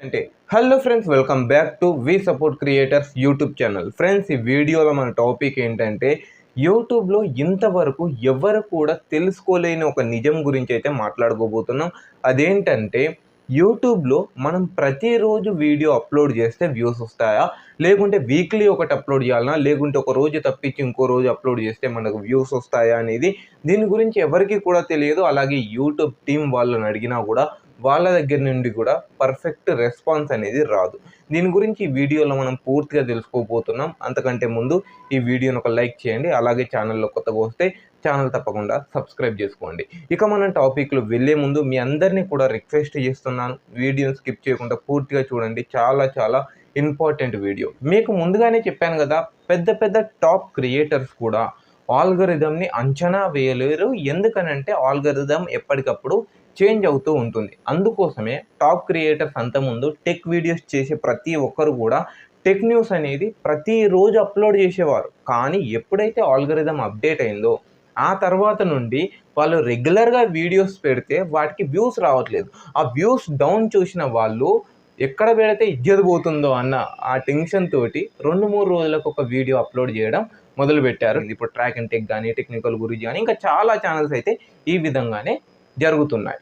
అంటే hello friends welcome back to we support creators YouTube channel friends ఈ వీడియోలో మన టాపిక్ ఏంటంటే యూట్యూబ్లో ఇంతవరకు ఎవరు కూడా తెలుసుకోలేని ఒక నిజం గురించి అయితే మాట్లాడుకోబోతున్నాం. అదేంటంటే యూట్యూబ్లో మనం ప్రతిరోజు వీడియో అప్లోడ్ చేస్తే వ్యూస్ వస్తాయా? లేకుంటే వీక్లీ ఒకటి అప్లోడ్ చేయాలన్నా లేకుంటే ఒక రోజు తప్పించి ఇంకో రోజు అప్లోడ్ చేస్తే మనకు వ్యూస్ వస్తాయా అనేది దీని గురించి ఎవరికి కూడా తెలియదు. అలాగే యూట్యూబ్ టీం వాళ్ళని అడిగినా కూడా వాళ్ళ దగ్గర నుండి కూడా పర్ఫెక్ట్ రెస్పాన్స్ అనేది రాదు. దీని గురించి ఈ వీడియోలో మనం పూర్తిగా తెలుసుకోబోతున్నాం. అంతకంటే ముందు ఈ వీడియోని ఒక లైక్ చేయండి. అలాగే ఛానల్లో కొత్తగా వస్తే ఛానల్ తప్పకుండా సబ్స్క్రైబ్ చేసుకోండి. ఇక మనం టాపిక్లో వెళ్ళే ముందు మీ అందరినీ కూడా రిక్వెస్ట్ చేస్తున్నాను. వీడియోని స్కిప్ చేయకుండా పూర్తిగా చూడండి. చాలా చాలా ఇంపార్టెంట్ వీడియో మీకు ముందుగానే చెప్పాను కదా పెద్ద పెద్ద టాప్ క్రియేటర్స్ కూడా ఆల్గరిథంని అంచనా వేయలేరు. ఎందుకనంటే ఆల్గరిథం ఎప్పటికప్పుడు చేంజ్ అవుతూ ఉంటుంది. అందుకోసమే టాప్ క్రియేటర్స్ అంతకుముందు టెక్ వీడియోస్ చేసే ప్రతి ఒక్కరు కూడా టెక్ న్యూస్ అనేది ప్రతిరోజు అప్లోడ్ చేసేవారు. కానీ ఎప్పుడైతే ఆల్గరిథం అప్డేట్ అయిందో ఆ తర్వాత నుండి వాళ్ళు రెగ్యులర్గా వీడియోస్ పెడితే వాటికి వ్యూస్ రావట్లేదు. ఆ వ్యూస్ డౌన్ చూసిన వాళ్ళు ఎక్కడ పెడితే ఇజ్జది పోతుందో అన్న ఆ టెన్షన్ తోటి రెండు మూడు రోజులకు ఒక వీడియో అప్లోడ్ చేయడం మొదలుపెట్టారు. ఇప్పుడు ట్రాక్ అండ్ టెక్ కానీ టెక్నికల్ గురించి కానీ ఇంకా చాలా ఛానల్స్ అయితే ఈ విధంగానే జరుగుతున్నాయి.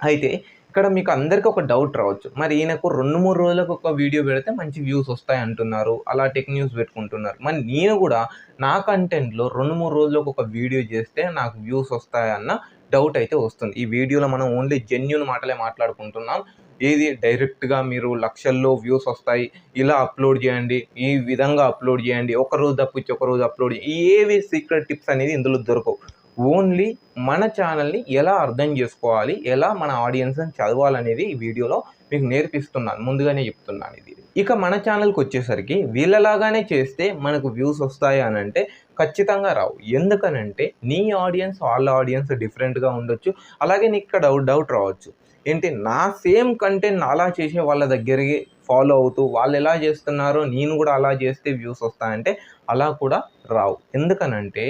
అయితే ఇక్కడ మీకు అందరికీ ఒక డౌట్ రావచ్చు. మరి ఈయనకు రెండు మూడు రోజులకు ఒక వీడియో పెడితే మంచి వ్యూస్ వస్తాయి అంటున్నారు. అలా టెక్ న్యూస్ పెట్టుకుంటున్నారు. మరి నేను కూడా నా కంటెంట్లో రెండు మూడు రోజులకు ఒక వీడియో చేస్తే నాకు వ్యూస్ వస్తాయన్న డౌట్ అయితే వస్తుంది. ఈ వీడియోలో మనం ఓన్లీ జెన్యున్ మాటలే మాట్లాడుకుంటున్నాం. ఏది డైరెక్ట్గా మీరు లక్షల్లో వ్యూస్ వస్తాయి ఇలా అప్లోడ్ చేయండి ఈ విధంగా అప్లోడ్ చేయండి ఒక రోజు తప్పించి ఒక రోజు అప్లోడ్ చేయండి ఏవి సీక్రెట్ టిప్స్ అనేది ఇందులో దొరకవు. ఓన్లీ మన ఛానల్ని ఎలా అర్థం చేసుకోవాలి ఎలా మన ఆడియన్స్ని చదవాలనేది ఈ వీడియోలో మీకు నేర్పిస్తున్నాను ముందుగానే చెప్తున్నాను ఇది. ఇక మన ఛానల్కి వచ్చేసరికి వీళ్ళలాగానే చేస్తే మనకు వ్యూస్ వస్తాయి అని అంటే ఖచ్చితంగా రావు. ఎందుకనంటే నీ ఆడియన్స్ వాళ్ళ ఆడియన్స్ డిఫరెంట్గా ఉండొచ్చు అలాగే నీకు ఇక్కడ డౌట్ డౌట్ రావచ్చు. ఏంటి? నా సేమ్ కంటెంట్ అలా చేసే వాళ్ళ దగ్గరికి ఫాలో అవుతూ వాళ్ళు ఎలా చేస్తున్నారో నేను కూడా అలా చేస్తే వ్యూస్ వస్తాయంటే అలా కూడా రావు. ఎందుకనంటే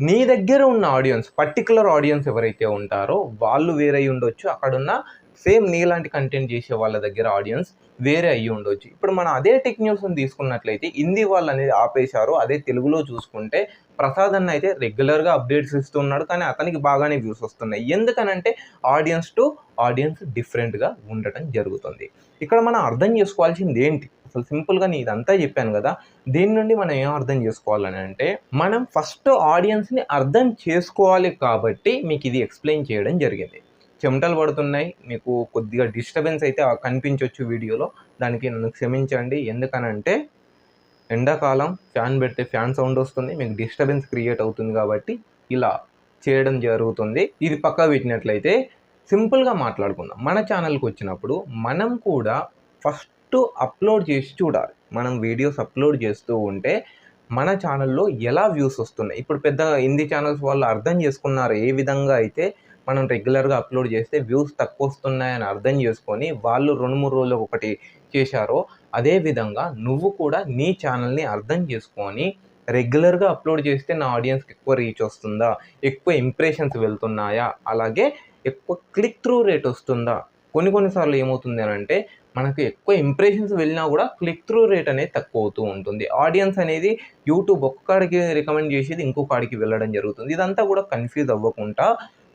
నీ దగ్గర ఉన్న ఆడియన్స్ పర్టికులర్ ఆడియన్స్ ఎవరైతే ఉంటారో వాళ్ళు వేరే ఉండొచ్చు. అక్కడున్న సేమ్ నీలాంటి కంటెంట్ చేసే వాళ్ళ దగ్గర ఆడియన్స్ వేరే అయ్యి ఉండొచ్చు. ఇప్పుడు మనం అదే టెక్ న్యూస్ని తీసుకున్నట్లయితే హిందీ వాళ్ళు అనేది ఆపేశారు. అదే తెలుగులో చూసుకుంటే ప్రసాద్ అన్న అయితే రెగ్యులర్గా అప్డేట్స్ ఇస్తున్నాడు. కానీ అతనికి బాగానే వ్యూస్ వస్తున్నాయి. ఎందుకనంటే ఆడియన్స్ టు ఆడియన్స్ డిఫరెంట్గా ఉండటం జరుగుతుంది. ఇక్కడ మనం అర్థం చేసుకోవాల్సింది ఏంటి? అసలు సింపుల్గా నేను ఇదంతా చెప్పాను కదా దీని నుండి మనం ఏం అర్థం చేసుకోవాలని అంటే మనం ఫస్ట్ ఆడియన్స్ని అర్థం చేసుకోవాలి కాబట్టి మీకు ఇది ఎక్స్ప్లెయిన్ చేయడం జరిగింది. చెమటలు పడుతున్నాయి మీకు కొద్దిగా డిస్టర్బెన్స్ అయితే కనిపించవచ్చు వీడియోలో దానికి నన్ను క్షమించండి. ఎందుకనంటే ఎండాకాలం ఫ్యాన్ పెడితే ఫ్యాన్ సౌండ్ వస్తుంది మీకు డిస్టర్బెన్స్ క్రియేట్ అవుతుంది కాబట్టి ఇలా చేయడం జరుగుతుంది. ఇది పక్కా పెట్టినట్లయితే సింపుల్గా మాట్లాడుకుందాం. మన ఛానల్కి వచ్చినప్పుడు మనం కూడా ఫస్ట్ అప్లోడ్ చేసి చూడాలి. మనం వీడియోస్ అప్లోడ్ చేస్తూ ఉంటే మన ఛానల్లో ఎలా వ్యూస్ వస్తున్నాయి? ఇప్పుడు పెద్ద హిందీ ఛానల్స్ వాళ్ళు అర్థం చేసుకున్నారు ఏ విధంగా అయితే మనం రెగ్యులర్గా అప్లోడ్ చేస్తే వ్యూస్ తక్కువ వస్తున్నాయని అర్థం చేసుకొని వాళ్ళు రెండు మూడు రోజులు ఒకటి చేశారో అదేవిధంగా నువ్వు కూడా నీ ఛానల్ని అర్థం చేసుకొని రెగ్యులర్గా అప్లోడ్ చేస్తే నా ఆడియన్స్కి ఎక్కువ రీచ్ వస్తుందా? ఎక్కువ ఇంప్రెషన్స్ వెళ్తున్నాయా? అలాగే ఎక్కువ క్లిక్ త్రూ రేట్ వస్తుందా? కొన్ని కొన్నిసార్లు ఏమవుతుంది అని అంటే మనకు ఎక్కువ ఇంప్రెషన్స్ వెళ్ళినా కూడా క్లిక్ త్రూ రేట్ అనేది తక్కువ అవుతూ ఉంటుంది. ఆడియన్స్ అనేది యూట్యూబ్ ఒక్కడికి రికమెండ్ చేసేది ఇంకొకడికి వెళ్ళడం జరుగుతుంది. ఇదంతా కూడా కన్ఫ్యూజ్ అవ్వకుండా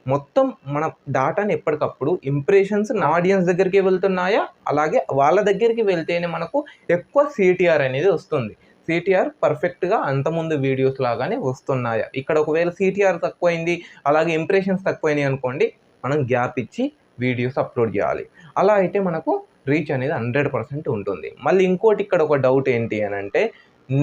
మొత్తం మన డాటాని ఎప్పటికప్పుడు ఇంప్రెషన్స్ నా ఆడియన్స్ దగ్గరికి వెళ్తున్నాయా? అలాగే వాళ్ళ దగ్గరికి వెళ్తేనే మనకు ఎక్కువ సిటిఆర్ అనేది వస్తుంది. సిటిఆర్ పర్ఫెక్ట్గా అంతముందు వీడియోస్ లాగానే వస్తున్నాయా? ఇక్కడ ఒకవేళ సిటిఆర్ తక్కువైంది అలాగే ఇంప్రెషన్స్ తక్కువైనాయి అనుకోండి మనం గ్యాప్ ఇచ్చి వీడియోస్ అప్లోడ్ చేయాలి. అలా అయితే మనకు రీచ్ అనేది హండ్రెడ్ పర్సెంట్ ఉంటుంది. మళ్ళీ ఇంకోటి ఇక్కడ ఒక డౌట్ ఏంటి అని అంటే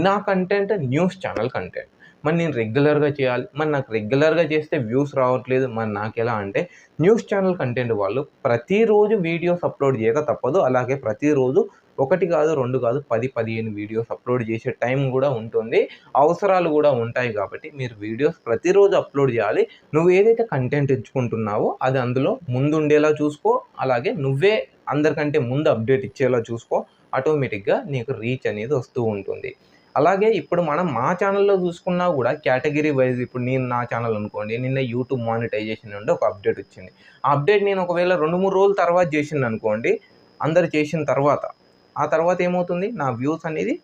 నా కంటెంట్ న్యూస్ ఛానల్ కంటెంట్. మరి నేను రెగ్యులర్గా చేయాలి? మరి నాకు రెగ్యులర్గా చేస్తే వ్యూస్ రావట్లేదు. మరి నాకు ఎలా అంటే న్యూస్ ఛానల్ కంటెంట్ వాళ్ళు ప్రతిరోజు వీడియోస్ అప్లోడ్ చేయక తప్పదు. అలాగే ప్రతిరోజు ఒకటి కాదు రెండు కాదు పది పదిహేను వీడియోస్ అప్లోడ్ చేసే టైం కూడా ఉంటుంది. అవసరాలు కూడా ఉంటాయి కాబట్టి మీరు వీడియోస్ ప్రతిరోజు అప్లోడ్ చేయాలి. నువ్వు ఏదైతే కంటెంట్ ఇచ్చుకుంటున్నావో అది అందులో ముందుండేలా చూసుకో. అలాగే నువ్వే అందరికంటే ముందు అప్డేట్ ఇచ్చేలా చూసుకో ఆటోమేటిక్గా నీకు రీచ్ అనేది వస్తూ ఉంటుంది. అలాగే ఇప్పుడు మనం మా ఛానల్లో చూసుకున్నా కూడా కేటగిరీ వైజ్ ఇప్పుడు నేను నా ఛానల్ అనుకోండి నిన్న యూట్యూబ్ మానిటైజేషన్ నుండి ఒక అప్డేట్ వచ్చింది. ఆ అప్డేట్ నేను ఒకవేళ రెండు మూడు రోజుల తర్వాత చేసింది అనుకోండి అందరు చేసిన తర్వాత ఆ తర్వాత ఏమవుతుంది? నా వ్యూస్ అనేది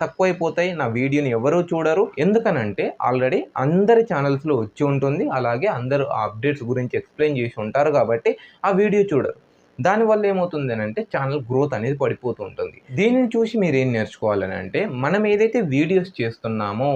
తక్కువైపోతాయి నా వీడియోని ఎవరు చూడరు. ఎందుకనంటే ఆల్రెడీ అందరి ఛానల్స్లో వచ్చి ఉంటుంది అలాగే అందరూ ఆ అప్డేట్స్ గురించి ఎక్స్ప్లెయిన్ చేసి ఉంటారు కాబట్టి ఆ వీడియో చూడరు. దానివల్ల ఏమవుతుంది అని అంటే ఛానల్ గ్రోత్ అనేది పడిపోతూ ఉంటుంది దీనిని చూసి మీరు ఏం నేర్చుకోవాలని అంటే మనం ఏదైతే వీడియోస్ చేస్తున్నామో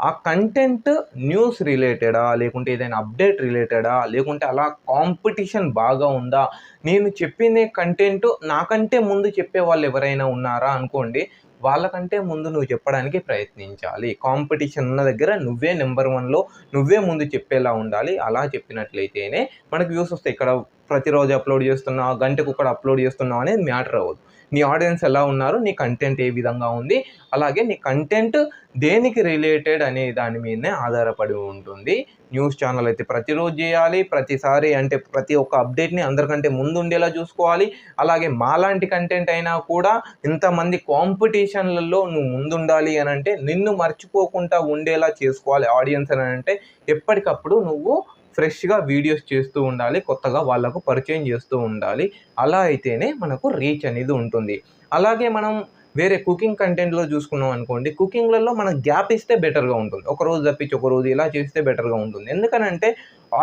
ఆ కంటెంట్ న్యూస్ రిలేటెడా లేకుంటే ఏదైనా అప్డేట్ రిలేటెడా లేకుంటే అలా కాంపిటీషన్ బాగా ఉందా నేను చెప్పిన కంటెంట్ నాకంటే ముందు చెప్పే వాళ్ళు ఎవరైనా ఉన్నారా అనుకోండి వాళ్ళకంటే ముందు నువ్వు చెప్పడానికి ప్రయత్నించాలి. కాంపిటీషన్ ఉన్న దగ్గర నువ్వే నెంబర్ వన్లో నువ్వే ముందు చెప్పేలా ఉండాలి. అలా చెప్పినట్లయితేనే మనకు వ్యూస్ వస్తాయి. ఇక్కడ ప్రతిరోజు అప్లోడ్ చేస్తున్నావు గంటకు ఒకటి అప్లోడ్ చేస్తున్నావు అనేది మ్యాటర్ అవ్వదు. నీ ఆడియన్స్ ఎలా ఉన్నారు నీ కంటెంట్ ఏ విధంగా ఉంది అలాగే నీ కంటెంట్ దేనికి రిలేటెడ్ అనే దాని మీదనే ఆధారపడి ఉంటుంది. న్యూస్ ఛానల్ అయితే ప్రతిరోజు చేయాలి ప్రతిసారి అంటే ప్రతి ఒక్క అప్డేట్ని అందరికంటే ముందు ఉండేలా చూసుకోవాలి. అలాగే మాలాంటి కంటెంట్ అయినా కూడా ఇంతమంది కాంపిటీషన్లలో నువ్వు ముందుండాలి అని అంటే నిన్ను మర్చిపోకుండా ఉండేలా చేసుకోవాలి ఆడియన్స్ అని అంటే ఎప్పటికప్పుడు నువ్వు ఫ్రెష్గా వీడియోస్ చేస్తూ ఉండాలి కొత్తగా వాళ్ళకు పరిచయం చేస్తూ ఉండాలి. అలా అయితేనే మనకు రీచ్ అనేది ఉంటుంది. అలాగే మనం వేరే కుకింగ్ కంటెంట్లో చూసుకున్నాం అనుకోండి కుకింగ్లలో మనం గ్యాప్ ఇస్తే బెటర్గా ఉంటుంది. ఒక రోజు తప్పించి ఒక రోజు ఇలా చేస్తే బెటర్గా ఉంటుంది. ఎందుకనంటే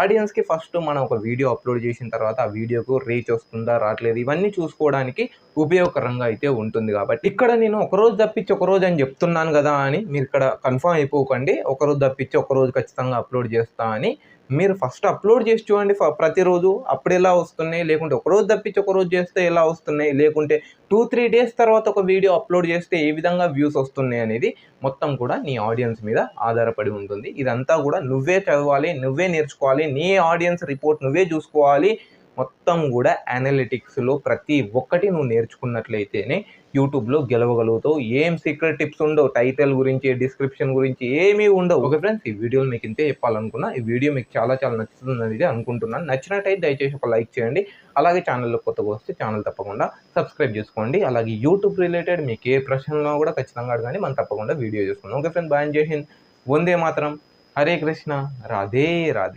ఆడియన్స్కి ఫస్ట్ మనం ఒక వీడియో అప్లోడ్ చేసిన తర్వాత ఆ వీడియోకు రీచ్ వస్తుందా రావట్లేదు ఇవన్నీ చూసుకోవడానికి ఉపయోగకరంగా అయితే ఉంటుంది కాబట్టి. ఇక్కడ నేను ఒక రోజు తప్పించి ఒకరోజు అని చెప్తున్నాను కదా అని మీరు ఇక్కడ కన్ఫర్మ్ అయిపోకండి. ఒక రోజు తప్పించి ఒకరోజు ఖచ్చితంగా అప్లోడ్ చేస్తా అని మీరు ఫస్ట్ అప్లోడ్ చేసి చూడండి ఫ- ప్రతిరోజు అప్పుడు ఎలా వస్తున్నాయి లేకుంటే ఒక రోజు తప్పించి ఒకరోజు చేస్తే ఎలా వస్తున్నాయి లేకుంటే టూ త్రీ డేస్ తర్వాత ఒక వీడియో అప్లోడ్ చేస్తే ఏ విధంగా వ్యూస్ వస్తున్నాయి అనేది మొత్తం కూడా నీ ఆడియన్స్ మీద ఆధారపడి ఉంటుంది. ఇదంతా కూడా నువ్వే చదవాలి నువ్వే నేర్చుకోవాలి నీ ఆడియన్స్ రిపోర్ట్ నువ్వే చూసుకోవాలి. మొత్తం కూడా అనలిటిక్స్లో ప్రతి ఒక్కటి నువ్వు నేర్చుకున్నట్లయితేనే యూట్యూబ్లో గెలవగలుగుతావు. ఏం సీక్రెట్ టిప్స్ ఉండవు టైటిల్ గురించి డిస్క్రిప్షన్ గురించి ఏమీ ఉండవు. ఓకే ఫ్రెండ్స్ ఈ వీడియోలో మీకు ఇంతే చెప్పాలనుకున్నా ఈ వీడియో మీకు చాలా చాలా నచ్చుతుందని అనుకుంటున్నాను. నచ్చినట్టయితే దయచేసి ఒక లైక్ చేయండి. అలాగే ఛానల్లో కొత్తగా వస్తే ఛానల్ తప్పకుండా సబ్స్క్రైబ్ చేసుకోండి. అలాగే యూట్యూబ్ రిలేటెడ్ మీకు ఏ ప్రశ్నలో కూడా ఖచ్చితంగా అడగండి. మనం తప్పకుండా వీడియో చేసుకుందాం. ఓకే ఫ్రెండ్స్ బాయ్ జై హింద్ వందే మాత్రం. హరే కృష్ణ. రాధే రాధే.